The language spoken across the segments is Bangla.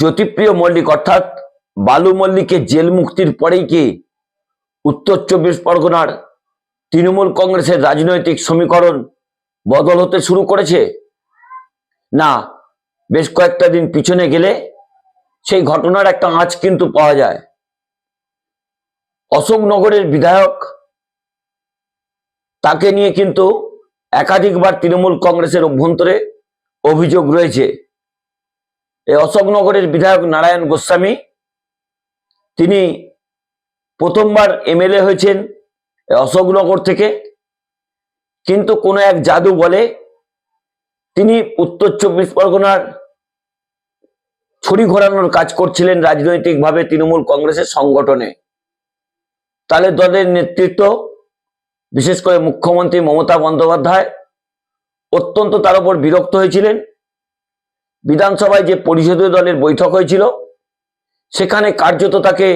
জ্যোতিপ্রিয় মল্লিক, অর্থাৎ বালু মল্লিকের জেল মুক্তির পরেই কি উত্তর চব্বিশ পরগনার তৃণমূল কংগ্রেসের রাজনৈতিক সমীকরণ বদল হতে শুরু করেছে? না, বেশ কয়েকটা দিন পিছনে গেলে সেই ঘটনার একটা আঁচ কিন্তু পাওয়া যায়। অশোকনগরের বিধায়ক তাকে নিয়ে কিন্তু একাধিকবার তৃণমূল কংগ্রেসের অভ্যন্তরে অভিযোগ রয়েছে। এই অশোকনগরের বিধায়ক নারায়ণ গোস্বামী, তিনি প্রথমবার এমএলএ হয়েছেন অশোকনগর থেকে। কিন্তু কোনো এক জাদু বলে তিনি উত্তর চব্বিশ পরগনার ছড়ি ঘোরানোর কাজ করছিলেন রাজনৈতিকভাবে তৃণমূল কংগ্রেসের সংগঠনে। তাহলে দলের নেতৃত্ব, বিশেষ করে মুখ্যমন্ত্রী মমতা বন্দ্যোপাধ্যায়, অত্যন্ত তার উপর বিরক্ত হয়েছিলেন। বিধানসভায় যে পরিষদীয় দলের বৈঠক হয়েছিল, সেখানে কার্যত তাকে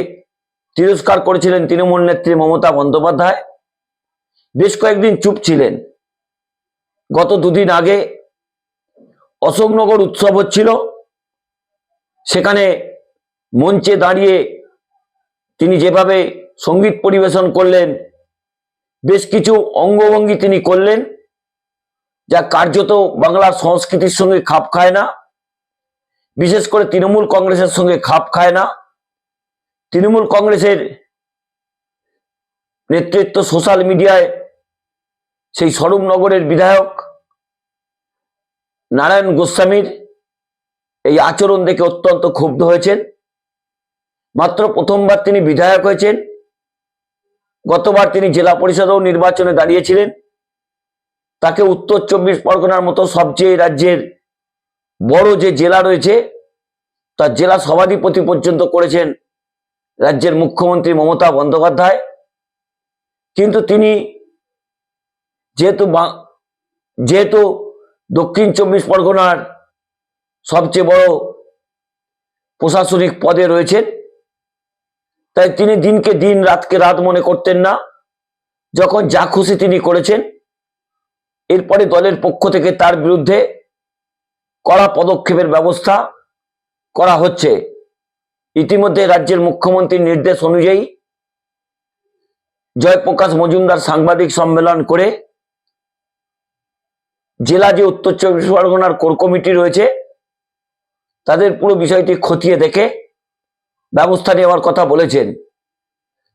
তিরস্কার করেছিলেন তৃণমূল নেত্রী মমতা বন্দ্যোপাধ্যায়। বেশ কয়েকদিন চুপ ছিলেন। গত দুদিন আগে অশোকনগর উৎসব হচ্ছিল। সেখানে মঞ্চে দাঁড়িয়ে তিনি যেভাবে সংগীত পরিবেশন করলেন, বেশ কিছু অঙ্গভঙ্গি তিনি করলেন, যা কার্যত বাংলার সংস্কৃতির সঙ্গে খাপ খায় না। বিশেষ করে তৃণমূল কংগ্রেসের সঙ্গে খাপ খায় না। তৃণমূল কংগ্রেসের নেতৃত্ব সোশ্যাল মিডিয়ায় সেই স্বরূপনগরের বিধায়ক নারায়ণ গোস্বামীর এই আচরণ দেখে অত্যন্ত ক্ষুব্ধ হয়েছেন। মাত্র প্রথমবার তিনি বিধায়ক হয়েছেন। গতবার তিনি জেলা পরিষদেও নির্বাচনে দাঁড়িয়েছিলেন। তাকে উত্তর চব্বিশ পরগনার মতো সবচেয়ে রাজ্যের বড় যে জেলা রয়েছে, তার জেলা সভাধিপতি পর্যন্ত করেছেন রাজ্যের মুখ্যমন্ত্রী মমতা বন্দ্যোপাধ্যায়। কিন্তু তিনি যেহেতু যেহেতু দক্ষিণ চব্বিশ পরগনার সবচেয়ে বড় প্রশাসনিক পদে রয়েছেন, তাই তিনি দিনকে দিন, রাতকে রাত মনে করতেন না। যখন যা খুশি তিনি করেছেন, এরপরে দলের পক্ষ থেকে তার বিরুদ্ধে কড়া পদক্ষেপের ব্যবস্থা করা হচ্ছে। ইতিমধ্যে রাজ্যের মুখ্যমন্ত্রীর নির্দেশ অনুযায়ী জয়প্রকাশ মজুমদার সাংবাদিক সম্মেলন করে জেলা যে উত্তর চব্বিশ পরগনার কোর কমিটি রয়েছে, তাদের পুরো বিষয়টি খতিয়ে দেখে ব্যবস্থা নেওয়ার কথা বলেছেন।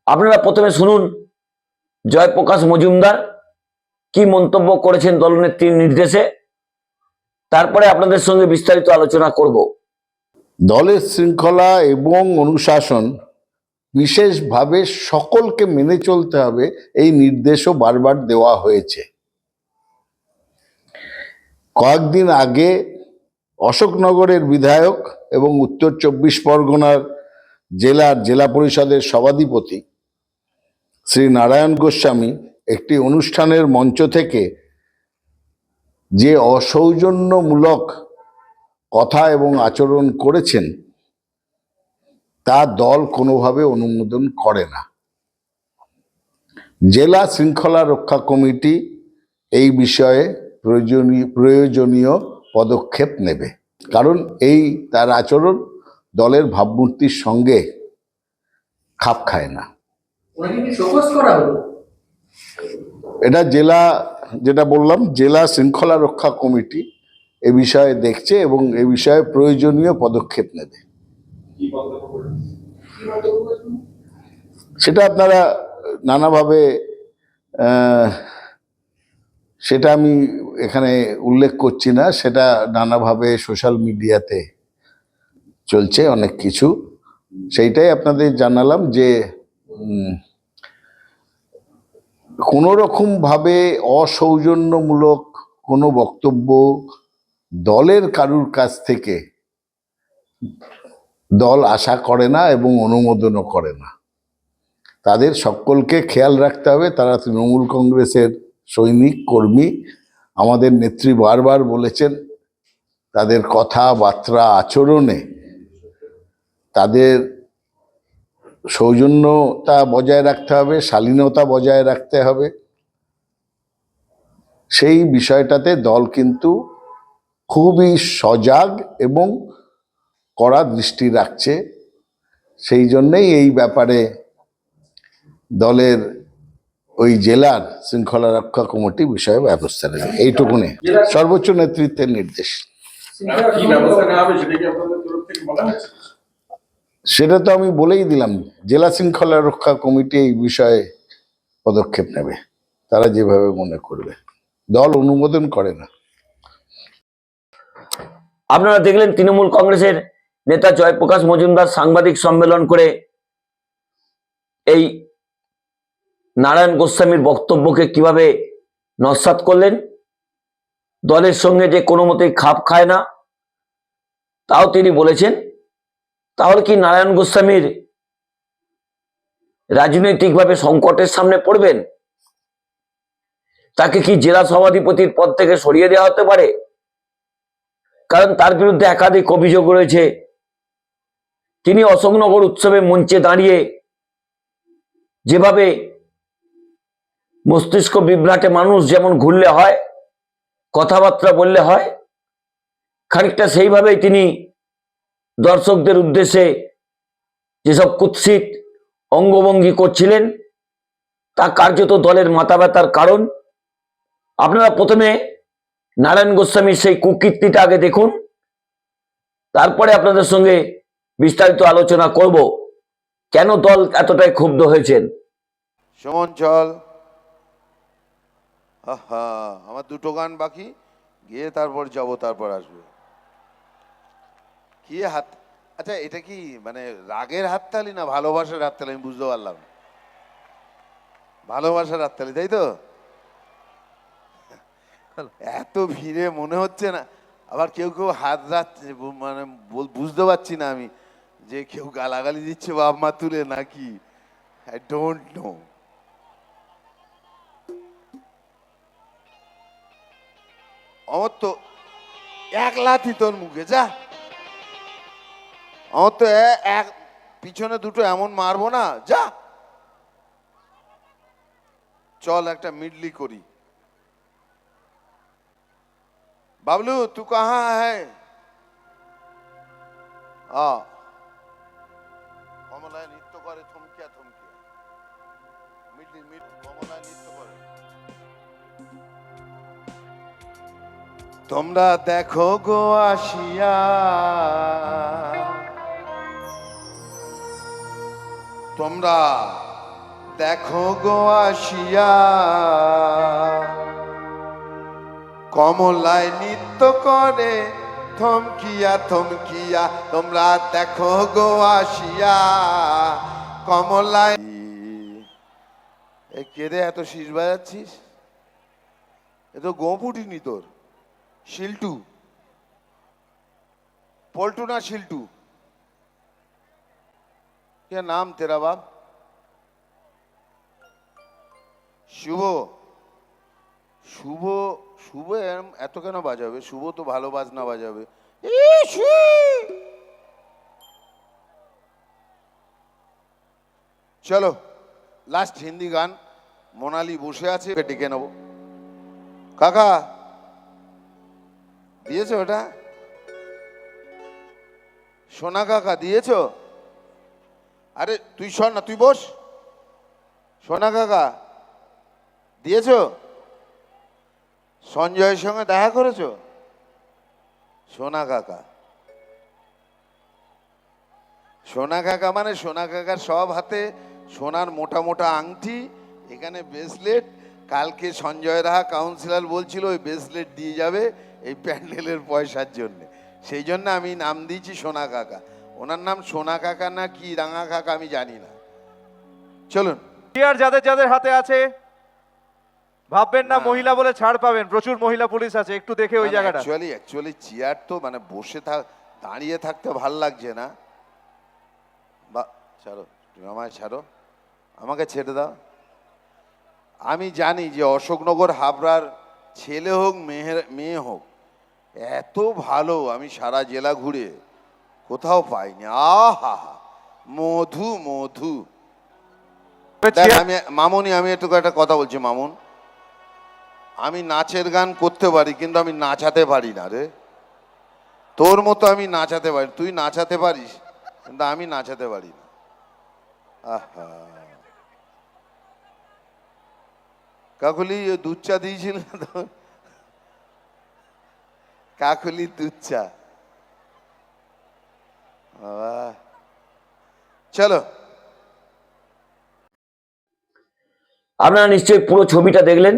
আপনারা প্রথমে শুনুন জয়প্রকাশ মজুমদার কি মন্তব্য করেছেন দলনেত্রীর নির্দেশে। তারপরে আপনাদের সঙ্গে বিস্তারিত আলোচনা করব। দলের শৃঙ্খলা এবং অনুশাসন বিশেষভাবে সকলকে মেনে চলতে হবে, এই নির্দেশও বারবার দেওয়া হয়েছে। কয়েকদিন আগে অশোকনগরের বিধায়ক এবং উত্তর চব্বিশ পরগনার জেলার জেলা পরিষদের সভাধিপতি শ্রী নারায়ণ গোস্বামী একটি অনুষ্ঠানের মঞ্চ থেকে যে অসৌজন্যমূলক কথা এবং আচরণ করেছেন তা দল কোনোভাবে অনুমোদন করে না। জেলা শৃঙ্খলা রক্ষা কমিটি এই বিষয়ে প্রয়োজনীয় প্রয়োজনীয় পদক্ষেপ নেবে। কারণ এই তার আচরণ দলের ভাবমূর্তির সঙ্গে খাপ খায় না। এটা জেলা যেটা বললাম জেলা শৃঙ্খলা রক্ষা কমিটি এ বিষয়ে দেখছে এবং এ বিষয়ে প্রয়োজনীয় পদক্ষেপ নেবে? সেটা আপনারা নানাভাবে সেটা আমি এখানে উল্লেখ করছি না সেটা নানাভাবে সোশ্যাল মিডিয়াতে চলছে অনেক কিছু। সেইটাই আপনাদের জানালাম যে কোনো রকম ভাবে অসৌজন্যমূলক কোনো বক্তব্য দলের কারুর কাছ থেকে দল আশা করে না এবং অনুমোদনও করে না। তাদের সকলকে খেয়াল রাখতে হবে। তারা তৃণমূল কংগ্রেসের সৈনিক, কর্মী। আমাদের নেত্রী বারবার বলেছেন, তাদের কথাবার্তা আচরণে তাদের সৌজন্যতা বজায় রাখতে হবে, শালীনতা বজায় রাখতে হবে। সেই বিষয়টাতে দল কিন্তু খুবই সজাগ এবং কড়া দৃষ্টি রাখছে। সেই জন্যেই এই ব্যাপারে দলের ওই জেলার শৃঙ্খলা রক্ষা কমিটি বিষয়ে ব্যবস্থা নেবে। এইটুকুনি। সর্বোচ্চ নেতৃত্বের নির্দেশ কি ব্যবস্থা নেওয়া হবে সেটা তো আমি বলেই দিলাম, জেলা শৃঙ্খলা রক্ষা কমিটি এই বিষয়ে পদক্ষেপ নেবে, তারা যেভাবে মনে করবে। দল অনুমোদন করে না। আপনারা দেখলেন তৃণমূল কংগ্রেসের নেতা জয়প্রকাশ মজুমদার সাংবাদিক সম্মেলন করে এই নারায়ণ গোস্বামীর বক্তব্যকে কীভাবে নস্বাত করলেন। দলের সঙ্গে যে কোনো মতেই খাপ খায় না, তাও তিনি বলেছেন। তাহলে কি নারায়ণ গোস্বামীর রাজনৈতিকভাবে সংকটের সামনে পড়বেন? তাকে কি জেলা সভাধিপতির পদ থেকে সরিয়ে দেওয়া হতে পারে? কারণ তার বিরুদ্ধে একাধিক অভিযোগ রয়েছে। তিনি অশোকনগর উৎসবে মঞ্চে দাঁড়িয়ে যেভাবে মস্তিষ্ক বিভ্রাটে মানুষ যেমন ঘুরলে হয়, কথাবার্তা বললে হয়, খানিকটা সেইভাবেই তিনি দর্শকদের উদ্দেশ্যে যেসব কুৎসিত অঙ্গভঙ্গি করছিলেন, তা কার্যত দলের মাথা কারণ। আপনারা প্রথমে নারায়ণ গোস্বামীর সেই কুকীর্তিটা আগে দেখুন। তারপরে আপনাদের সঙ্গে বিস্তারিত আলোচনা করব, কেন দল এতটাই ক্ষুব্ধ হয়েছেন? সুমন, চল। আমার দুটো গান বাকি, গিয়ে তারপর যাব, তারপর আসবে। কি হাত আচ্ছা এটা কি মানে রাগের হাততালি না ভালোবাসার হাততালি? আমি বুঝতে পারলাম। ভালোবাসার হাততালি, তাই তো? এত ভিড়ে মনে হচ্ছে না। আবার কেউ কেউ হাত রাখছে মানে বুঝতে পারছি না আমি যে কেউ গালাগালি দিচ্ছে বাপ মা তুলে নাকি। আই ডোন্ট নো আমার তো এক লাথি তোর মুখে, যা। আমার তো এক পিছনে দুটো এমন মারবো না, যা। চল একটা মিডলি করি। বাবলু, তু কাহা হ্যায়? আ। কমলায় নৃত্য করে, থমকিয়া থমকিয়া। মিডলি, মিড কমলায় নৃত্য করে। তোমরা দেখো গো আসিয়া। তোমরা দেখো গো আসিয়া। কমলায় নৃত্য করে থমকিয়া থমকিয়া, তোমরা দেখো গো আসিয়া। কমলায় কেড়ে এত শীষ বাজাচ্ছিস? এ তো গোপুটিনি তোর। শিল্টু। পল্টু না শিল্টু? क्या नाम तेरा बाप শুভ শুভ শুভ এরম এত কেন বাজাবে শুভ তো ভালো বাজনা বাজাবে ইসি! চলো লাস্ট হিন্দি গান মোনালি বসে আছে ওকে ডেকে নেবো কাকা দিয়েছো ওটা সোনা কাকা দিয়েছো আরে, তুই শোন না, তুই বস। সোনা কাকা, দিয়েছ? সঞ্জয়ের সঙ্গে দেখা করেছ? সোনা কাকা। সোনা কাকা মানে সোনা কাকার সব হাতে সোনার মোটা মোটা আংটি, এখানে ব্রেসলেট কালকে সঞ্জয় রাহা কাউন্সিলর বলছিল, ওই ব্রেসলেট দিয়ে যাবে এই প্যান্ডেলের পয়সার জন্য। সেই জন্য আমি নাম দিয়েছি সোনা কাকা। ওনার নাম সোনা কাকা না কি রাঙা কাকা আমি জানি না। চলুন। চেয়ার যাদের যাদের হাতে আছে ভাববেন না না। মহিলা বলে ছাড় পাবেন প্রচুর মহিলা পুলিশ আছে একটু দেখে ওই জায়গাটা। অ্যাকচুয়ালি অ্যাকচুয়ালি চেয়ার তো মানে বসে থাক দাঁড়িয়ে থাকতে ভালো লাগছে না। বা ছাড়ো তুমি আমায় ছাড়ো আমাকে ছেড়ে দাও। আমি জানি যে অশোকনগর হাবড়ার ছেলে হোক মেয়ের মেয়ে হোক এত ভালো আমি সারা জেলা ঘুরে কোথাও পাইনি। আহা মধু মধু। আমি মামুনি আমি একটু একটা কথা বলছি মামুন। আমি নাচের গান করতে পারি কিন্তু আমি নাচাতে পারি না রে। তোর মতো আমি নাচাতে পারি তুই নাচাতে পারিস কিন্তু আমি নাচাতে পারি না। আহা। কাকুলি দুধ চা দিয়েছিল তো কাকুলি দুধ চা। চলো। আপনারা নিশ্চয়ই পুরো ছবিটা দেখলেন?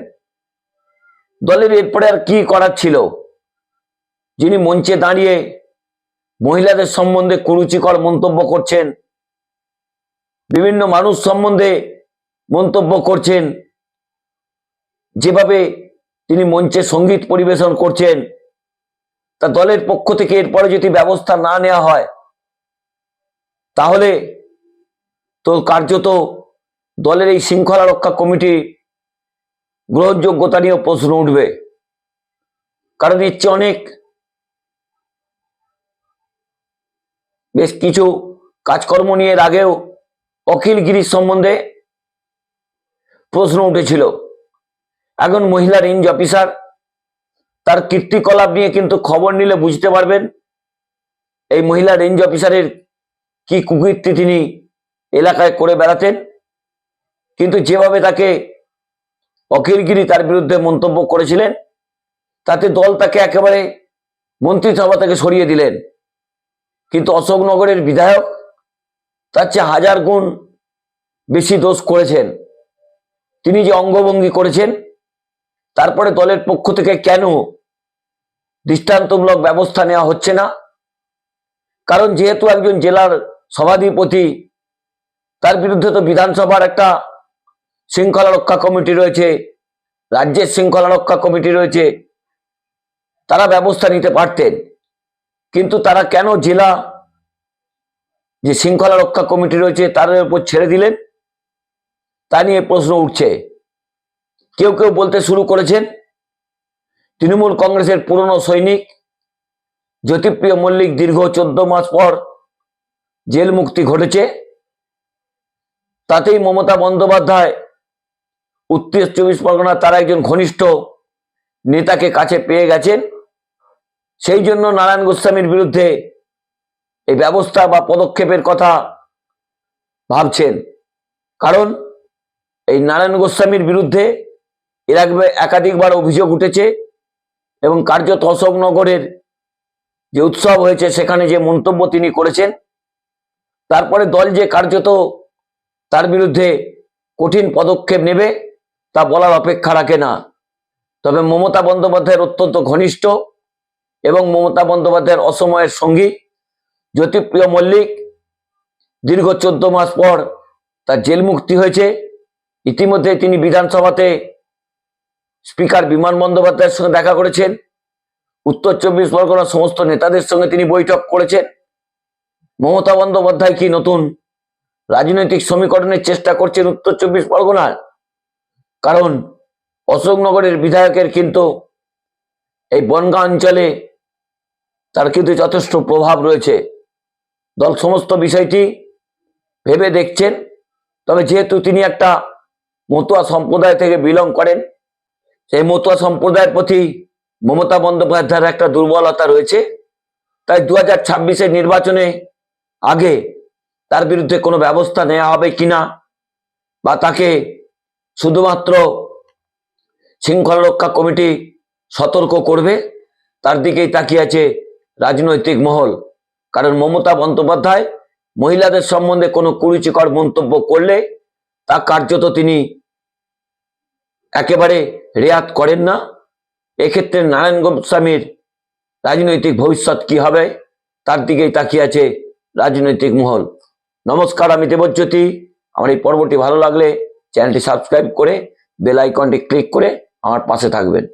দলের এরপরে আর কি করার ছিল? যিনি মঞ্চে দাঁড়িয়ে মহিলাদের সম্বন্ধে কুরুচিকর মন্তব্য করছেন, বিভিন্ন মানুষ সম্বন্ধে মন্তব্য করছেন, যেভাবে তিনি মঞ্চে সংগীত পরিবেশন করছেন, তা দলের পক্ষ থেকে এরপরে যদি ব্যবস্থা না নেওয়া হয় তাহলে তো কার্যত দলের এই শৃঙ্খলা রক্ষা কমিটি গ্রহণযোগ্যতা নিয়েও প্রশ্ন উঠবে। কারণ এর চেয়ে অনেক বেশ কিছু কাজকর্ম নিয়ে এর আগেও অখিলগিরির সম্বন্ধে প্রশ্ন উঠেছিল। এখন মহিলা রেঞ্জ অফিসার, তার কীর্তিকলাপ নিয়ে কিন্তু খবর নিলে বুঝতে পারবেন, এই মহিলা রেঞ্জ অফিসারের কি কুকীর্তি তিনি এলাকায় করে বেড়াতেন? কিন্তু যেভাবে তাকে অখিলগিরি তার বিরুদ্ধে মন্তব্য করেছিলেন, তাতে দল তাকে একেবারে মন্ত্রিসভা তাকে সরিয়ে দিলেন। কিন্তু অশোকনগরের বিধায়ক তার চেয়ে হাজার গুণ বেশি দোষ করেছেন। তিনি যে অঙ্গভঙ্গি করেছেন, তারপরে দলের পক্ষ থেকে কেন দৃষ্টান্তমূলক ব্যবস্থা নেওয়া হচ্ছে না? কারণ যেহেতু একজন জেলার সভাধিপতি, তার বিরুদ্ধে তো বিধানসভার একটা শৃঙ্খলা রক্ষা কমিটি রয়েছে, রাজ্যের শৃঙ্খলা রক্ষা কমিটি রয়েছে, তারা ব্যবস্থা নিতে পারতেন। কিন্তু তারা কেন জেলা যে শৃঙ্খলা রক্ষা কমিটি রয়েছে তাদের উপর ছেড়ে দিলেন? তা নিয়ে প্রশ্ন উঠছে। কেউ কেউ বলতে শুরু করেছেন, তৃণমূল কংগ্রেসের পুরনো সৈনিক, জ্যোতিপ্রিয় মল্লিক দীর্ঘ চোদ্দ মাস পর জেল মুক্তি ঘটেছে। তাতেই মমতা বন্দ্যোপাধ্যায় উত্তর চব্বিশ পরগনা তারা একজন ঘনিষ্ঠ নেতাকে কাছে পেয়ে গেছেন। সেই জন্য নারায়ণ গোস্বামীর বিরুদ্ধে এই ব্যবস্থা বা পদক্ষেপের কথা ভাবছেন। কারণ এই নারায়ণ গোস্বামীর বিরুদ্ধে এর আগে একাধিকবার অভিযোগ উঠেছে এবং কার্যত অশোকনগরের যে উৎসব হয়েছে সেখানে যে মন্তব্য তিনি করেছেন তারপরে দল যে কার্যত তার বিরুদ্ধে কঠিন পদক্ষেপ নেবে, তা বলার অপেক্ষা রাখে না। তবে মমতা বন্দ্যোপাধ্যায়ের অত্যন্ত ঘনিষ্ঠ এবং মমতা বন্দ্যোপাধ্যায়ের অসময়ের সঙ্গী জ্যোতিপ্রিয় মল্লিক দীর্ঘ চোদ্দ মাস পর তার জেল মুক্তি হয়েছে। ইতিমধ্যে তিনি বিধানসভাতে স্পিকার বিমান বন্দ্যোপাধ্যায়ের সঙ্গে দেখা করেছেন। উত্তর চব্বিশ পরগনার সমস্ত নেতাদের সঙ্গে তিনি বৈঠক করেছেন। মমতা বন্দ্যোপাধ্যায় কি নতুন? রাজনৈতিক সমীকরণের চেষ্টা করছেন উত্তর চব্বিশ পরগনার। কারণ অশোকনগরের বিধায়কের কিন্তু এই বনগাঁ অঞ্চলে তার কিন্তু যথেষ্ট প্রভাব রয়েছে। দল সমস্ত বিষয়টি ভেবে দেখছেন, তবে যেহেতু তিনি একটা মতুয়া সম্প্রদায় থেকে বিলং করেন, সেই মতুয়া সম্প্রদায়ের প্রতি মমতা বন্দ্যোপাধ্যায়ের একটা দুর্বলতা রয়েছে। তাই দু হাজার নির্বাচনে আগে তার বিরুদ্ধে কোনো ব্যবস্থা নেওয়া হবে কিনা বা তাকে শুধুমাত্র শৃঙ্খলা রক্ষা কমিটি সতর্ক করবে, তার দিকেই তাকিয়ে আছে রাজনৈতিক মহল। কারণ মমতা বন্দ্যোপাধ্যায় মহিলাদের সম্বন্ধে কোনো কুরুচিকর মন্তব্য করলে তা কার্যত তিনি একেবারে রেয়াত করেন না। এক্ষেত্রে নারায়ণ গোস্বামীর রাজনৈতিক ভবিষ্যৎ কি হবে, তার দিকেই তাকিয়ে আছে রাজনৈতিক মহল। নমস্কার, আমি দেবজ্যোতি। আমার এই পর্বটি ভালো লাগলে চ্যানেলটি সাবস্ক্রাইব করে বেল আইকনটি ক্লিক করে আমার পাশে থাকবেন।